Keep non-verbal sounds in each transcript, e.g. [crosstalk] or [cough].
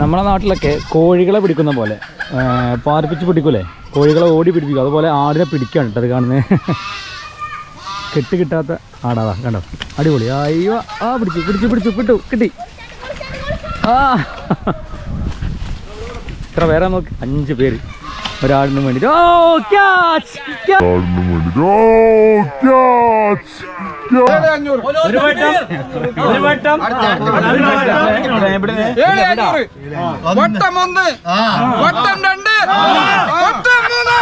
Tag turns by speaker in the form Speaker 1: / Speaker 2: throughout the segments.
Speaker 1: നമ്മളെ നാട്ടിലൊക്കെ കോഴികളെ പിടിക്കുന്ന പോലെ പാർപ്പിച്ച് പിടിക്കൂലേ? കോഴികളെ ഓടി പിടിപ്പിക്കും. അതുപോലെ ആടിനെ പിടിക്കുകയാണ് കേട്ടോ അത് കാണുന്നത് കെട്ട് കിട്ടാത്ത ആടാതാ കണ്ടോ? അടിപൊളി. അയ്യോ ആ പിടിച്ചു പിടിച്ചു പിടിച്ചു കിട്ടു കിട്ടി. ആ. ഇത്ര പേരാ നോക്ക് അഞ്ച് പേര്. ഒരാടിന് വേണ്ടിട്ട്. ഓ ക്യാച്ച്. ഒരു വട്ടം. ഒരു വട്ടം.
Speaker 2: വട്ടം. ഒന്ന്. വട്ടം രണ്ട്. വട്ടം മൂന്ന്.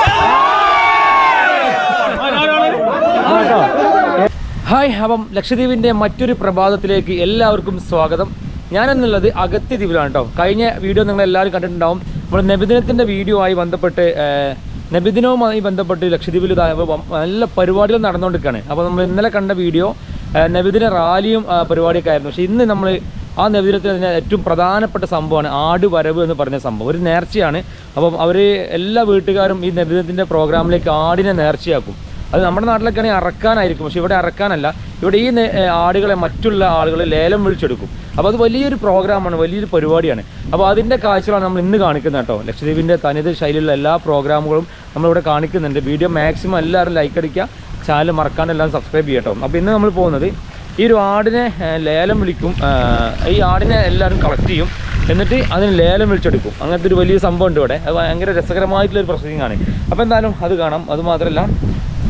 Speaker 1: ഹായ് അപ്പം ലക്ഷദ്വീപിന്റെ മറ്റൊരു പ്രഭാതത്തിലേക്ക് എല്ലാവർക്കും സ്വാഗതം. ഞാനെന്നുള്ളത് അഗത്യ ദ്വീപിലാണ് കേട്ടോ. കഴിഞ്ഞ വീഡിയോ നിങ്ങൾ എല്ലാവരും കണ്ടിട്ടുണ്ടാവും. നമ്മൾ നബിദിനത്തിന്റെ വീഡിയോ ആയി ബന്ധപ്പെട്ട് നബിദിനവുമായി ബന്ധപ്പെട്ട് ലക്ഷദ്വീപിൽ നല്ല പരിപാടികൾ നടന്നുകൊണ്ടിരിക്കുകയാണ്. അപ്പോൾ നമ്മൾ ഇന്നലെ കണ്ട വീഡിയോ നബിദിന റാലിയും പരിപാടിയൊക്കെ ആയിരുന്നു. പക്ഷേ ഇന്ന് നമ്മൾ ആ നബിദിനത്തിൽ തന്നെ ഏറ്റവും പ്രധാനപ്പെട്ട സംഭവമാണ് ആട് വരവ് എന്ന് പറഞ്ഞ സംഭവം. ഒരു നേർച്ചയാണ്. അപ്പം അവർ എല്ലാ വീട്ടുകാരും ഈ നബിദിനത്തിന്റെ പ്രോഗ്രാമിലേക്ക് ആടിനെ നേർച്ചയാക്കും. അത് നമ്മുടെ നാട്ടിലൊക്കെ ആണെങ്കിൽ അറക്കാനായിരിക്കും പക്ഷെ ഇവിടെ അറക്കാനല്ല. ഇവിടെ ഈ ആടുകളെ മറ്റുള്ള ആളുകൾ ലേലം വിളിച്ചെടുക്കും. അപ്പോൾ അത് വലിയൊരു പ്രോഗ്രാമാണ് വലിയൊരു പരിപാടിയാണ്. അപ്പോൾ അതിന്റെ കാഴ്ചകളാണ് നമ്മൾ ഇന്ന് കാണിക്കുന്നത് കേട്ടോ. ലക്ഷദ്വീപിന്റെ തനിത് ശൈലിയിലുള്ള എല്ലാ പ്രോഗ്രാമുകളും നമ്മളിവിടെ കാണിക്കുന്നുണ്ട്. വീഡിയോ മാക്സിമം എല്ലാവരും ലൈക്ക് അടിക്കുക ചാനൽ മറക്കാണ്ട് എല്ലാം സബ്സ്ക്രൈബ് ചെയ്യട്ടോ അപ്പോൾ ഇന്ന് നമ്മൾ പോകുന്നത് ഈ ഒരു ആടിനെ ലേലം വിളിക്കും ഈ ആടിനെ എല്ലാവരും കളക്ട് ചെയ്യും. എന്നിട്ട് അതിന് ലേലം വിളിച്ചെടുക്കും. അങ്ങനത്തെ ഒരു വലിയ സംഭവം ഉണ്ട് ഇവിടെ. അത് ഭയങ്കര രസകരമായിട്ടുള്ളൊരു പ്രൊസീജിങ് ആണ് അപ്പോൾ എന്തായാലും അത് കാണാം. അത് മാത്രമല്ല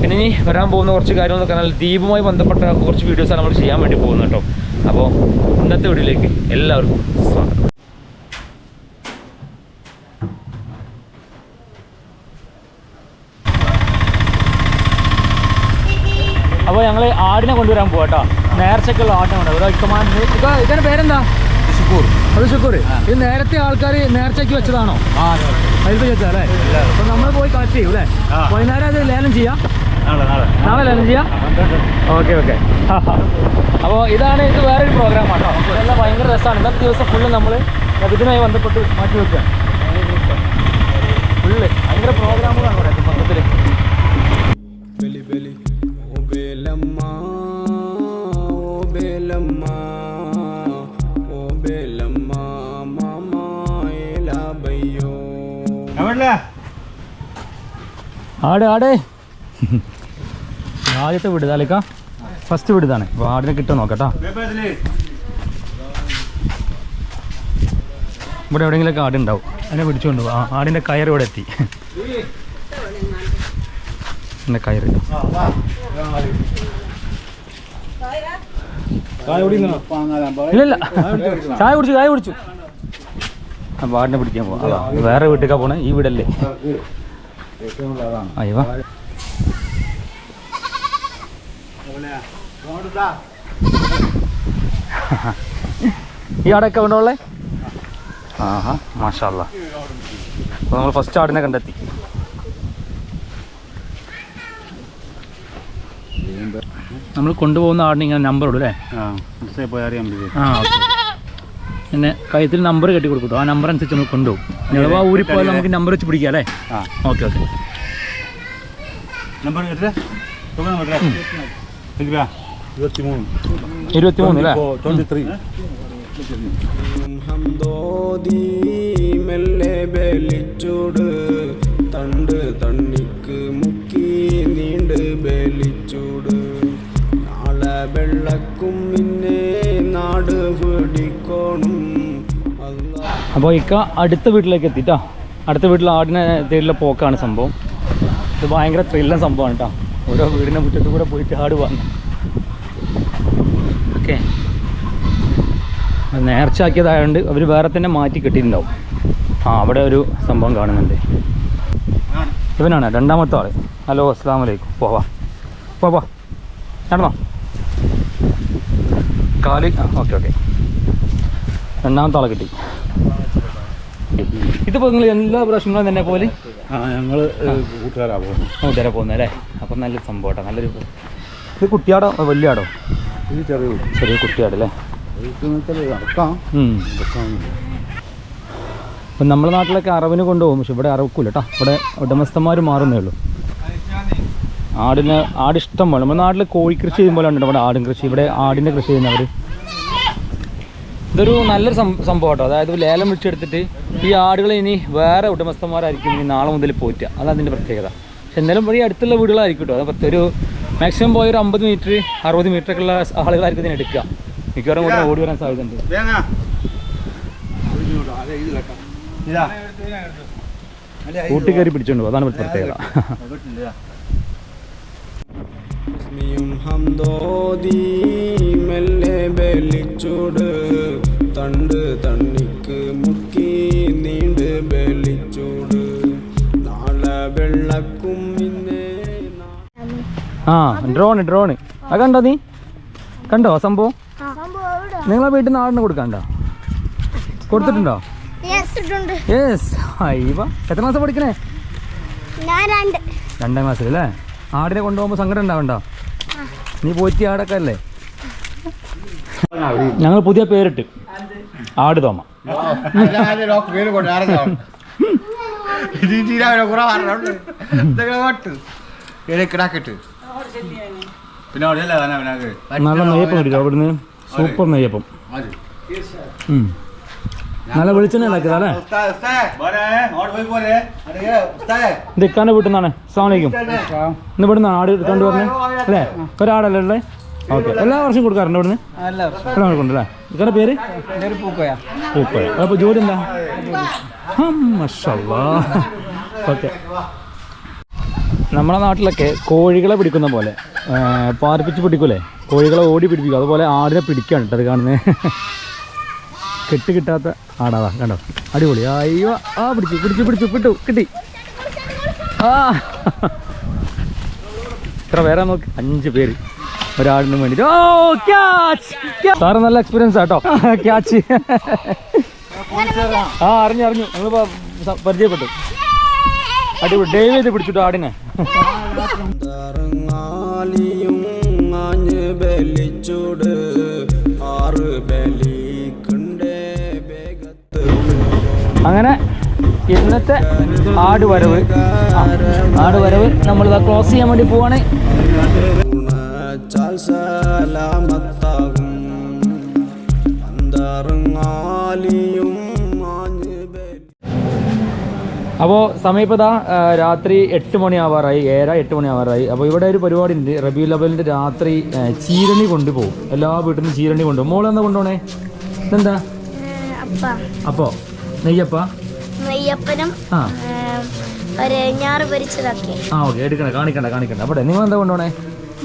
Speaker 1: പിന്നെ ഇനി വരാൻ പോകുന്ന കുറച്ച് കാര്യങ്ങൾ പറഞ്ഞാൽ ദ്വീപുമായി ബന്ധപ്പെട്ട കുറച്ച് വീഡിയോസാണ് നമ്മൾ ചെയ്യാൻ വേണ്ടി പോകുന്നത് കേട്ടോ. അപ്പോൾ ഇന്നത്തെ വീഡിയോയിലേക്ക് എല്ലാവർക്കും സ്വാഗതം. അപ്പോൾ ഞങ്ങൾ ആടിനെ കൊണ്ടുവരാൻ പോവാം കേട്ടോ. നേർച്ചക്കുള്ള ആടിനെ കൊണ്ടുവരാം. ഒരു ഇക്കമാന്റെ ഇതിന്റെ പേരെന്താ? അത് ശുക്കൂർ ഇത് നേരത്തെ ആൾക്കാർ നേർച്ചയ്ക്ക് വെച്ചതാണോ? അതിൽ വെച്ചാ അല്ലേ? അപ്പോൾ നമ്മൾ പോയി കളക്ട് ചെയ്യും അല്ലേ? വൈകുന്നേരം അത് ലേലം ചെയ്യാം. നാളെ ലേലം ചെയ്യാം? Okay okay. അപ്പോൾ ഇതാണ് ഇത് വേറൊരു പ്രോഗ്രാമാണ് കേട്ടോ ഇതെല്ലാം ഭയങ്കര രസമാണ് ഇന്നത്തെ ദിവസം ഫുള്ള് നമ്മൾ ഇതിനായി ബന്ധപ്പെട്ട് മാറ്റി വെക്കുക ഫുള്ള് ഭയങ്കര പ്രോഗ്രാമുകളാണ് ഇവിടെ മൊത്തത്തിൽ ആട് ആട്. ആദ്യത്തെ വീട് താലേക്ക ഫസ്റ്റ് വീട് ഇതാണ് ആടിനെ കിട്ടും നോക്കട്ടാ. ഇവിടെ എവിടെയെങ്കിലൊക്കെ ആടുണ്ടാവും അതിനെ പിടിച്ചുകൊണ്ട്. ആ ആടിന്റെ കയർ ഇവിടെ എത്തി. എന്റെ കയർ. ഇല്ലല്ല. ചായ കുടിച്ചു ചായ കുടിച്ചു. ആടിനെ പിടിക്കാൻ പോവാം. വേറെ വീട്ടിലേക്കാ പോണേ? ഈ വീടല്ലേ? അയ്യോ [laughs] ഈ ആടൊക്കെ ഉണ്ടോളെ ആഹാ മാഷാല്ല അപ്പോൾ നമ്മൾ ഫസ്റ്റ് ആടിനെ കണ്ടെത്തി. നമ്മൾ കൊണ്ടുപോകുന്ന ആടിന് ഇങ്ങനെ നമ്പർ ഇടും അല്ലേ? ആ പിന്നെ കഴുത്തിൽ നമ്പർ കെട്ടി കൊടുക്കും ആ നമ്പർ അനുസരിച്ച് നമ്മൾ കൊണ്ടുപോകും. അഥവാ ഊരി പോയാൽ നമുക്ക് നമ്പർ വെച്ച് പിടിക്കാം അല്ലേ? Okay okay. ഇരുപത്തി മൂന്ന് അല്ലേ?
Speaker 3: ഹംദോദി മെല്ലെ ബലിച്ചൂട് തണ്ട് തണ്ണിക്ക് മുക്കി നീണ്ട് ബലിച്ചൂട്. നാളെ വെള്ളക്കും പിന്നെ നാട് പിടിക്കോണം അല്ലാ
Speaker 1: അപ്പോൾ ഇക്ക അടുത്ത വീട്ടിലേക്ക് എത്തിട്ടാ? അടുത്ത വീട്ടിൽ ആടിനെ തേടിലെ പോക്കാണ് സംഭവം. ഇത് ഭയങ്കര ത്രില്ല സംഭവമാണ് കേട്ടോ ഓരോ വീടിന്റെ മുറ്റത്ത് കൂടെ പോയിട്ട് ആട് വന്നു. ഓക്കെ. നേർച്ചയാക്കിയതായതുകൊണ്ട് അവർ വേറെ തന്നെ മാറ്റി കിട്ടിയിട്ടുണ്ടാവും. ആ അവിടെ ഒരു സംഭവം കാണുന്നുണ്ട്. ഇവനാണ് രണ്ടാമത്തെ ആൾ. ഹലോ അസ്സാം വലൈക്കും പോവാ. പോവാ. നടന്നോ. കാൽ ആ ഓക്കെ ഓക്കെ. രണ്ടാമത്തെ ആളെ കിട്ടി. ഇതിപ്പോൾ നിങ്ങൾ എല്ലാ പ്രശ്നങ്ങളും തന്നെ പോലെ?
Speaker 4: ഞങ്ങൾ കൂട്ടുകാരാ പോകുന്നത്.
Speaker 1: കൂട്ടുകാരാണ് പോകുന്നത് അല്ലേ? അപ്പം നല്ല സംഭവം കേട്ടോ. നല്ലൊരു ഇത് കുട്ടിയാടോ വലിയ ആടോ
Speaker 4: ഇത് ചെറിയ
Speaker 1: ചെറിയ കുട്ടിയാടല്ലേ നമ്മളെ
Speaker 4: നടക്കാം.
Speaker 1: ഇപ്പം നമ്മുടെ നാട്ടിലൊക്കെ അറവിന് കൊണ്ടുപോകും പക്ഷെ ഇവിടെ അറവിക്കൂല കേട്ടോ ഇവിടെ ഉടമസ്ഥന്മാർ മാറുന്നേ ഉള്ളൂ. ആടിന് ആടിഷ്ടം പോലെ നമ്മുടെ നാട്ടിൽ കോഴി കൃഷി ചെയ്യുമ്പോൾ ഉണ്ട് ഇവിടെ ആടും കൃഷി ഇവിടെ ആടിന്റെ കൃഷി ചെയ്യുന്നവർ ഇതൊരു നല്ലൊരു സംഭവം കേട്ടോ അതായത് ലേലം വിളിച്ചെടുത്തിട്ട് ഈ ആടുകളെ ഇനി വേറെ ഉടമസ്ഥന്മാരായിരിക്കും ഇനി നാളെ മുതൽ പോറ്റുക. അതാണ് അതിന്റെ പ്രത്യേകത. പക്ഷെ എന്നാലും വഴി അടുത്തുള്ള വീടുകളായിരിക്കും കേട്ടോ അത് ഒരു മാക്സിമം പോയ ഒരു അമ്പത് മീറ്റർ അറുപത് മീറ്റർ ഒക്കെ ഉള്ള ആളുകളായിരിക്കും ഇതിന് എടുക്കുക. മിക്കവാറും കൂടെ ഓടി വരാൻ സാധ്യതയുണ്ട്. ഉണ്ട് കൂട്ടിക്കേറി പിടിച്ചോണ്ട്. അതാണ് പ്രത്യേകത.
Speaker 3: തണ്ട് തണ്ണിക്ക് മുക്കി നീണ്ട് ബലിച്ചൂട്. നാളെ വെള്ളക്കും
Speaker 1: ആ ഡ്രോണ് ഡ്രോണ് അത് കണ്ടോ നീ? കണ്ടോ സംഭവം? നിങ്ങളെ വീട്ടിൽ നിന്ന് ആടിന് കൊടുക്കണ്ടോ കൊടുത്തിട്ടുണ്ടോ? യെസ് അയ്യവ എത്ര മാസം പഠിക്കണേ?
Speaker 5: ഞാൻ രണ്ട്.
Speaker 1: രണ്ടാം ക്ലാസ്സിൽ അല്ലേ? ആടിനെ കൊണ്ടുപോകുമ്പോൾ സങ്കടം ഉണ്ടാവണ്ടോ? നീ പോറ്റി ആടൊക്കെ അല്ലേ? ഞങ്ങൾ പുതിയ പേരിട്ട് ആട് തോമ.
Speaker 4: പിന്നെ അവിടെയല്ല
Speaker 1: നല്ല നെയ്യപ്പം കിട്ടും അവിടുന്ന്? സൂപ്പർ നെയ്യപ്പം. നല്ല വെളിച്ചെണ്ണ ഉണ്ടാക്കിയതാ അല്ലേ?
Speaker 4: പോരെ അങ്ങോട്ട് പോയി പോരെ. അടേ ഉസ്താദേ.
Speaker 1: ഇത് ഇക്കാന്റെ വീട്ടിൽ നിന്നാണ്. ഇന്ന് ഇവിടുന്ന് ആട് എടുക്കാണ്ട് പറഞ്ഞേ അല്ലേ? ഒരാടല്ലേ ഉള്ളേ? ഓക്കെ. എല്ലാ വർഷവും കൊടുക്കാറുണ്ട് ഇവിടുന്ന്? എല്ലാ വർഷം കൊണ്ടല്ലേ ഇക്കാരുടെ പേര്? പൂക്കോയ. പൂക്കോയ. അപ്പോൾ ജോലി എന്താ? ഓക്കെ. നമ്മുടെ നാട്ടിലൊക്കെ കോഴികളെ പിടിക്കുന്ന പോലെ പാർപ്പിച്ച് പിടിക്കൂലേ? കോഴികളെ ഓടി പിടിപ്പിക്കും. അതുപോലെ ആടിനെ പിടിക്കുകയാണ് കേട്ടോ അത് കാണുന്നത് കെട്ട് കിട്ടാത്ത ആടാതാ കണ്ടോ? അടിപൊളി. അയ്യോ ആ പിടിച്ചു പിടിച്ചു പിടിച്ചു കിട്ടു കിട്ടി. ആ. ഇത്ര വേറെ നോക്ക് അഞ്ച് പേര് ഒരാടിന് വേണ്ടിട്ട്. ഓ ക്യാച്ച് നല്ല എക്സ്പീരിയൻസ് ആട്ടോ ക്യാച്ച്. ആ അറിഞ്ഞു അറിഞ്ഞു. നമ്മൾ പരിചയപ്പെട്ടു. അടിപൊളി. ഡേവ് ചെയ്ത് പിടിച്ചിട്ടു ആടിനെ?
Speaker 3: ബലിച്ചൂട് ആറ് ബലിക്കുണ്ടേ
Speaker 1: അങ്ങനെ ഇന്നത്തെ ആട് വരവ്. ആട് വരവ് നമ്മളിതാ ക്ലോസ് ചെയ്യാൻ വേണ്ടി പോവാണ്.
Speaker 3: സലാമത്താകും. അന്തറങ്ങാലിയും
Speaker 1: അപ്പോൾ സമയം ഇപ്പോൾ ഇതാ രാത്രി എട്ട് മണി ആവാറായി ഏഴര എട്ട് മണി ആവാറായി അപ്പോൾ ഇവിടെ ഒരു പരിപാടി ഉണ്ട് റബി ലബലിന്റെ രാത്രി ചീരണി കൊണ്ടുപോകും. എല്ലാ വീട്ടിൽ നിന്നും ചീരണി കൊണ്ടുപോകും. മോൾ എന്താ കൊണ്ടുപോണേ? എന്താ
Speaker 5: അപ്പ
Speaker 1: അപ്പോൾ നെയ്യപ്പ
Speaker 5: നെയ്യപ്പനും
Speaker 1: ആ.
Speaker 5: ഒരു ഞാറ് പൊരിച്ചതൊക്കെ.
Speaker 1: ആ ഓക്കെ. എടുക്കണ്ട കാണിക്കണ്ട കാണിക്കണ്ട. അവിടെ നിങ്ങൾ എന്താ കൊണ്ടുപോണേ?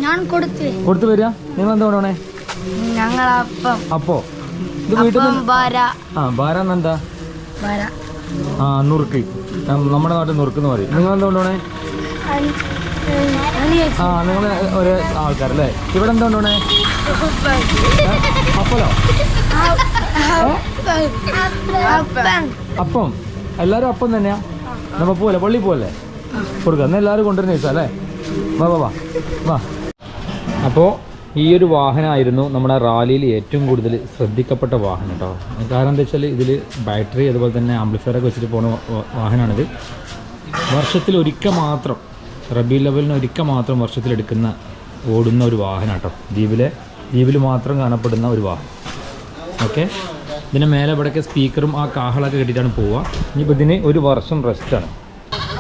Speaker 5: ഞാൻ കൊടുത്തു.
Speaker 1: കൊടുത്തു വരിക. നിങ്ങൾ എന്താ കൊണ്ടുപോണേ?
Speaker 5: ഞങ്ങളപ്പം.
Speaker 1: അപ്പോ ഇത് വീട്ടിൽ
Speaker 5: അപ്പം
Speaker 1: ആ ബാര എന്താ
Speaker 5: വര
Speaker 1: ആ നുറുക്ക്. നമ്മുടെ നാട്ടിൽ നുറുക്ക് എന്ന് പറയും. നിങ്ങൾ എന്താ കൊണ്ടോണേ ആ നിങ്ങൾ ഒരു ആൾക്കാരല്ലേ? ഇവിടെ എന്താ കൊണ്ടോണേ അപ്പലോ?
Speaker 5: അപ്പം.
Speaker 1: എല്ലാരും അപ്പം തന്നെയാ? നമ്മ പോലെ പള്ളി പോലെ കൊടുക്കുക എന്നാൽ എല്ലാവരും കൊണ്ടുവരുന്ന ദിവസം അല്ലേ? വാ വാ വാ. വാ. അപ്പോൾ ഈ ഒരു വാഹനമായിരുന്നു നമ്മുടെ റാലിയിൽ ഏറ്റവും കൂടുതൽ ശ്രദ്ധിക്കപ്പെട്ട വാഹനം കേട്ടോ. കാരണം എന്താ വെച്ചാൽ ഇതിൽ ബാറ്ററി അതുപോലെ തന്നെ ആംപ്ലിഫയർ ഒക്കെ വെച്ചിട്ട് പോകുന്ന വാഹനമാണിത്. വർഷത്തിൽ ഒരിക്കൽ മാത്രം റബി ലെവലിന് ഒരിക്കൽ മാത്രം വർഷത്തിലെടുക്കുന്ന ഓടുന്ന ഒരു വാഹനം കേട്ടോ. ദ്വീപിലെ ദ്വീപിൽ മാത്രം കാണപ്പെടുന്ന ഒരു വാഹനം. ഓക്കെ? ഇതിന് മേലെ ഇവിടെയൊക്കെ സ്പീക്കറും ആ കാഹളൊക്കെ കെട്ടിയിട്ടാണ് പോവുക. ഇനിയിപ്പോൾ ഇതിന് ഒരു വർഷം റെസ്റ്റാണ്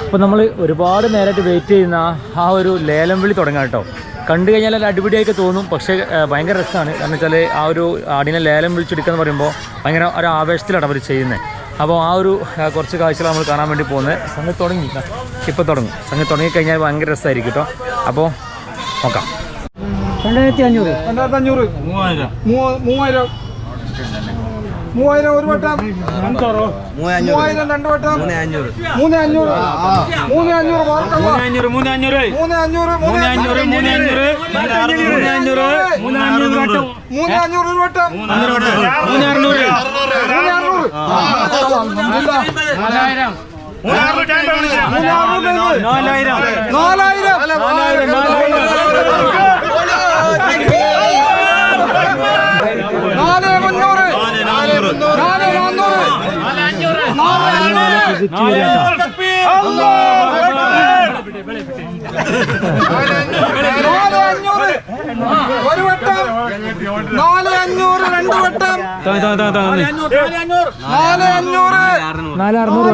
Speaker 1: അപ്പോൾ നമ്മൾ ഒരുപാട് നേരമായിട്ട് വെയിറ്റ് ചെയ്യുന്ന ആ ഒരു ലേലം വിളി തുടങ്ങാം കേട്ടോ. കണ്ടു കഴിഞ്ഞാൽ അത് അടിപൊളിയായിട്ട് തോന്നും. പക്ഷേ ഭയങ്കര രസമാണ്. കാരണം വെച്ചാൽ ആ ഒരു ആടിനെ ലേലം വിളിച്ചെടുക്കുക എന്ന് പറയുമ്പോൾ ഭയങ്കര ഒരു ആവേശത്തിലാണ് അവർ ചെയ്യുന്നത് അപ്പോൾ ആ ഒരു കുറച്ച് കാഴ്ചകൾ നമ്മൾ കാണാൻ വേണ്ടി പോകുന്നത്. സംഘം തുടങ്ങി. ഇപ്പോൾ തുടങ്ങും. സംഘം തുടങ്ങിക്കഴിഞ്ഞാൽ ഭയങ്കര രസമായിരിക്കും കേട്ടോ. അപ്പോൾ നോക്കാം.
Speaker 2: രണ്ടായിരത്തി അഞ്ഞൂറ്.
Speaker 4: രണ്ടായിരത്തി
Speaker 2: അഞ്ഞൂറ്. മൂവായിരം. മൂവായിരം. ഒരു വട്ടം. മൂവായിരം രണ്ട് വട്ടം. മൂന്ന് അഞ്ഞൂറ്. മൂന്ന് അഞ്ഞൂറ്. മൂന്ന് അഞ്ഞൂറ് മൂന്ന്
Speaker 1: അഞ്ഞൂറ് മൂന്ന് അഞ്ഞൂറ്.
Speaker 2: മൂന്ന് അഞ്ഞൂറ് മൂന്ന് അഞ്ഞൂറ്. മൂന്ന് അഞ്ഞൂറ്. മൂന്ന് അഞ്ഞൂറ്. മൂന്ന് അഞ്ഞൂറ് വട്ടം മൂന്ന് അഞ്ഞൂറ്. ഒരു വട്ടം. മൂന്ന് അറുന്നൂറ്. മൂന്ന് അറുന്നൂറ്. നാലായിരം. നാലായിരം. നാലായിരം. നാല് മുന്നൂറ് നാല് നാന്നൂറ് നാല് അഞ്ഞൂറ് നാല് അഞ്ഞൂറ് ഒരു വട്ടം നാല് അഞ്ഞൂറ് രണ്ട് വട്ടം നാല് അഞ്ഞൂറ്
Speaker 1: നാല് അറുന്നൂറ്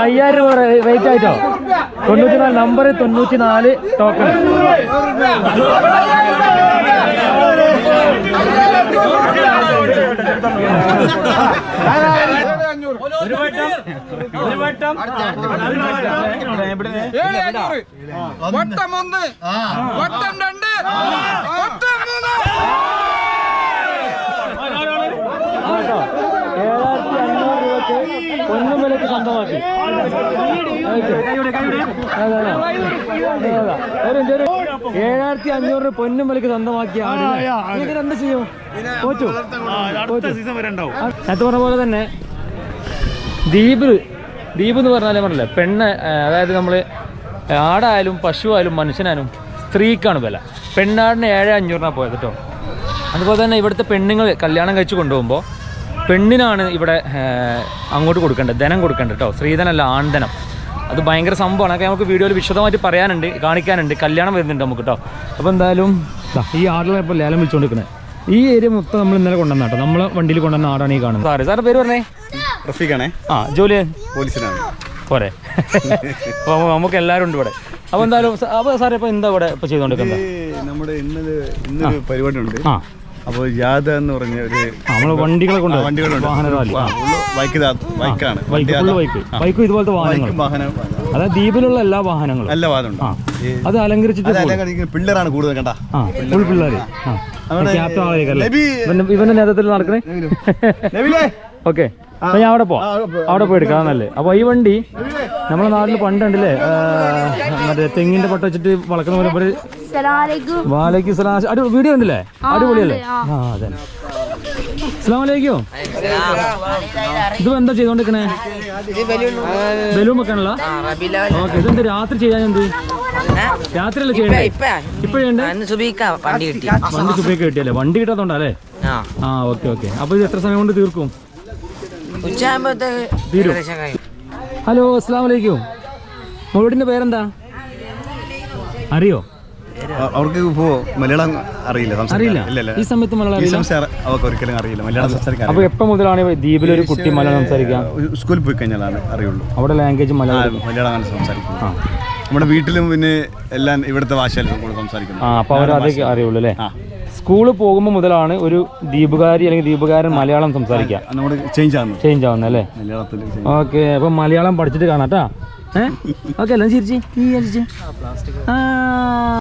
Speaker 1: അയ്യായിരം രൂപ റേറ്റ് ആയിട്ടോ തൊണ്ണൂറ്റിനാല് നമ്പർ തൊണ്ണൂറ്റിനാല് ടോക്കൺ
Speaker 2: ഏഴ് ഒരു വട്ടം ഒന്ന് വട്ടം രണ്ട് വട്ടം മൂന്ന്
Speaker 1: ഏഴായിരത്തി അഞ്ഞൂറ് രൂപക്ക് ഒന്നും വിലക്ക് സ്വന്തമാക്കി ഏഴായിരത്തി അഞ്ഞൂറ് പൊന്നും വിലക്ക് സ്വന്തമാക്കിയ ആടിനെ. ഇതിന് എന്ത് ചെയ്യും? തോറ്റു നേരത്തെ പറഞ്ഞ പോലെ തന്നെ ദ്വീപ് ദ്വീപ് എന്ന് പറഞ്ഞാലേ പറഞ്ഞില്ല പെണ്ണ് അതായത് നമ്മൾ ആടായാലും പശുവായാലും മനുഷ്യനായാലും സ്ത്രീക്കാണ് വില. പെണ്ണാടിന് ഏഴ് അഞ്ഞൂറിനാണ് പോയത് കേട്ടോ. അതുപോലെ തന്നെ ഇവിടുത്തെ പെണ്ണുങ്ങൾ കല്യാണം കഴിച്ച് കൊണ്ടുപോകുമ്പോൾ പെണ്ണിനാണ് ഇവിടെ അങ്ങോട്ട് കൊടുക്കേണ്ടത് ധനം കൊടുക്കേണ്ടത് കേട്ടോ. സ്ത്രീധനല്ല ആൺധനം അത് ഭയങ്കര സംഭവമാണ്. അതൊക്കെ നമുക്ക് വീഡിയോയിൽ വിശദമായിട്ട് പറയാനുണ്ട് കാണിക്കാനുണ്ട്. കല്യാണം വരുന്നുണ്ട് നമുക്ക് കേട്ടോ അപ്പോൾ എന്തായാലും ഈ ആടിനെ ഇപ്പോൾ ലേലം വിളിച്ചുകൊണ്ടിരിക്കുന്നത് ഈ ഏരിയ മൊത്തം നമ്മൾ ഇന്നലെ കൊണ്ടുവന്ന കേട്ടോ. നമ്മളെ വണ്ടിയിൽ കൊണ്ടുവന്ന ആടാണ് ഈ കാണുന്നത്. സാറേ സാറിന്റെ പേര് പറഞ്ഞേ?
Speaker 4: റഫീഖാണേ.
Speaker 1: ആ ജോലി?
Speaker 4: പോലീസിനാണ്.
Speaker 1: പോരെ. [laughs] അപ്പോൾ നമുക്ക് എല്ലാവരും ഉണ്ട് ഇവിടെ. അപ്പോൾ എന്തായാലും അപ്പോൾ സാറേ ഇപ്പോൾ എന്താ ഇവിടെ ഇപ്പോൾ ചെയ്തുകൊണ്ടിരിക്കുന്നത്
Speaker 4: നമ്മുടെ ഇന്നൊരു ഇന്നൊരു പരിപാടി ഉണ്ട്.
Speaker 1: ആ.
Speaker 4: അപ്പോൾ ജാഥ എന്ന് പറഞ്ഞ ഒരു
Speaker 1: നമ്മൾ വണ്ടികളെ കൊണ്ട്
Speaker 4: വണ്ടികളുണ്ട് ബൈക്കാണ്
Speaker 1: ബൈക്ക് ബൈക്ക് ഇതുപോലത്തെ വാഹനങ്ങൾ അതായത് ദ്വീപിലുള്ള എല്ലാ വാഹനങ്ങളും.
Speaker 4: എല്ലാ വാദമുണ്ട്
Speaker 1: അത് അലങ്കരിച്ചിട്ട്
Speaker 4: പിള്ളേരാണ് കൂടുതൽ കണ്ട.
Speaker 1: ഫുൾ പിള്ളേർ ക്യാപ്റ്റൻ
Speaker 4: നബി.
Speaker 1: ഇവന്റെ നേതൃത്വത്തിൽ നടക്കണേ? ഓക്കെ. അപ്പൊ ഞാൻ അവിടെ പോവാം. അവിടെ പോയി. എടുക്കാം. നല്ലേ അപ്പൊ ഈ വണ്ടി നമ്മുടെ നാട്ടിൽ പണ്ടുണ്ടല്ലേ? മറ്റേ തെങ്ങിന്റെ പട്ട വെച്ചിട്ട് വളക്കുന്ന പോലെ
Speaker 5: ഇവർ
Speaker 1: വാലേക്കും സലാം അടി വീഡിയോ ഉണ്ടല്ലേ? അടിപൊളിയല്ലേ?
Speaker 5: ആ.
Speaker 1: അതെ അസ്ലാമലൈക്കും ഇത് എന്താ ചെയ്തോണ്ടിരിക്കണേ? ബലൂൺ വെക്കാനുള്ള? ഓക്കെ ഇതെന്ത് രാത്രി ചെയ്യാൻ എന്ത് രാത്രിയല്ലേ അല്ലേ ഇപ്പൊ. ചെയ്യണ്ടേ?
Speaker 6: അന്ന് സുബീക്ക വണ്ടി കിട്ടി.
Speaker 1: വണ്ടി സുബൈക്ക് കിട്ടിയല്ലേ? വണ്ടി കിട്ടാത്തോണ്ടല്ലേ?
Speaker 6: ആ
Speaker 1: ഓക്കെ ഓക്കെ. അപ്പൊ ഇത് എത്ര സമയം കൊണ്ട് തീർക്കും? തീരും. ഹലോ അസ്സാം വലൈക്കും പേരെന്താ? അറിയോ?
Speaker 4: അവർക്ക് ഇപ്പോ മലയാളം അറിയില്ല.
Speaker 1: അറിയില്ല. ഈ സമയത്ത് മലയാളം
Speaker 4: അവർക്ക് ഒരിക്കലും അറിയില്ല മലയാളം സംസാരിക്കാൻ
Speaker 1: അപ്പൊ എപ്പോ മുതലാണ് ദ്വീപിൽ ഒരു കുട്ടി മലയാളം സംസാരിക്കാം.
Speaker 4: സ്കൂളിൽ പോയി കഴിഞ്ഞാലാണ് അറിയുള്ളൂ.
Speaker 1: അവിടെ ലാംഗ്വേജ് മലയാളം
Speaker 4: മലയാളമാണ് സംസാരിക്കുന്നത്. നമ്മുടെ വീട്ടിലും പിന്നെ എല്ലാം ഇവിടുത്തെ ഭാഷയിലും കൂടെ സംസാരിക്കുന്നത്.
Speaker 1: ആ അപ്പൊ അവർ അതൊക്കെ അറിയുള്ളൂ അല്ലേ. സ്കൂളിൽ പോകുമ്പോൾ മുതലാണ് ഒരു ദ്വീപുകാരി അല്ലെങ്കിൽ ദ്വീപുകാരൻ മലയാളം സംസാരിക്കുക
Speaker 4: നമ്മുടെ ചേഞ്ച് ആകുന്നത്
Speaker 1: ചേഞ്ച് ആവുന്നത് അല്ലേ?
Speaker 4: മലയാളത്തിൽ.
Speaker 1: ഓക്കെ അപ്പൊ മലയാളം പഠിച്ചിട്ട് കാണാം കേട്ടാ ഏഹ് ഓക്കെ എല്ലാം ചിരിച്ച് ഈ ചിരിച്ച് ആ